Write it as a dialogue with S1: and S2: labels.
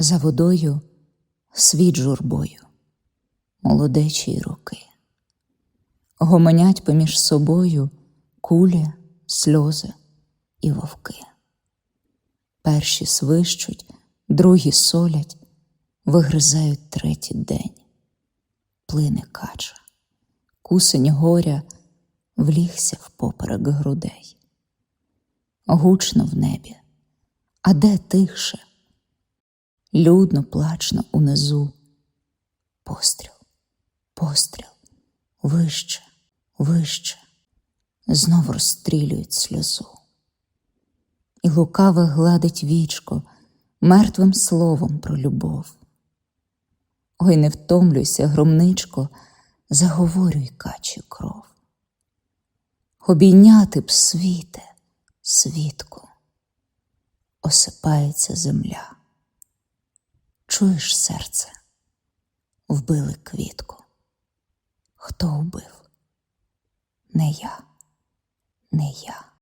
S1: За водою світ журбою, молодечі роки. Гомонять поміж собою кулі, сльози і вовки. Перші свищуть, другі солять, вигризають третій день. Плине кача, кусень горя влігся впоперек грудей. Гучно в небі, а де тихше? Людно плачно унизу. Постріл, постріл, вище, вище, знов розстрілюють сльозу. І лукаве гладить вічко мертвим словом про любов. Ой, не втомлюйся, громничко, заговорюй качі кров. Обійняти б світе, світку, осипається земля. Чуєш серце, вбили квітку. Хто вбив? Не я, не я.